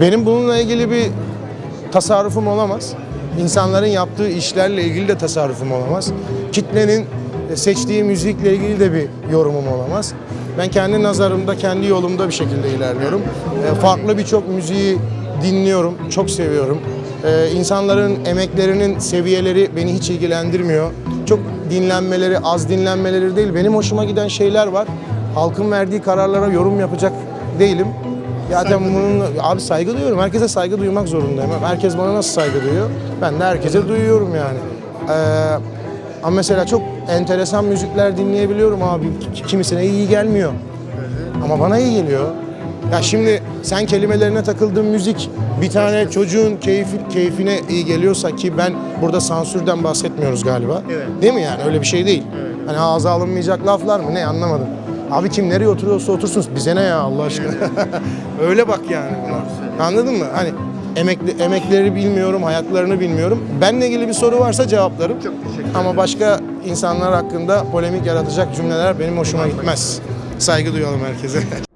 Benim bununla ilgili bir tasarrufum olamaz. İnsanların yaptığı işlerle ilgili de tasarrufum olamaz. Kitlenin seçtiği müzikle ilgili de bir yorumum olamaz. Ben kendi nazarımda, kendi yolumda bir şekilde ilerliyorum. E, Farklı birçok müziği dinliyorum, çok seviyorum. E, İnsanların emeklerinin seviyeleri beni hiç ilgilendirmiyor. Çok dinlenmeleri, az dinlenmeleri değil. Benim hoşuma giden şeyler var. Halkın verdiği kararlara yorum yapacak değilim. Zaten bunun abi saygı duyuyorum. Herkese saygı duymak zorundayım. Herkes bana nasıl saygı duyuyor? Ben de herkese duyuyorum yani. Ee, ama mesela çok enteresan müzikler dinleyebiliyorum abi. Ki- Kimisine iyi gelmiyor. Ama bana iyi geliyor. Ya şimdi sen kelimelerine takıldığın müzik bir tane çocuğun keyfi, keyfine iyi geliyorsa ki ben burada sansürden bahsetmiyoruz galiba. Evet. Değil mi yani? Öyle bir şey değil. Hani ağza alınmayacak laflar mı? Ne anlamadım. Abi kim nereye oturuyorsa otursun. Bize ne ya Allah aşkına. Öyle bak yani buna. Anladın mı? Hani emekli, emekleri bilmiyorum, hayatlarını bilmiyorum. Benle ilgili bir soru varsa cevaplarım. Çok teşekkür Ama başka insanlar hakkında polemik yaratacak cümleler benim hoşuma gitmez. Saygı duyalım herkese.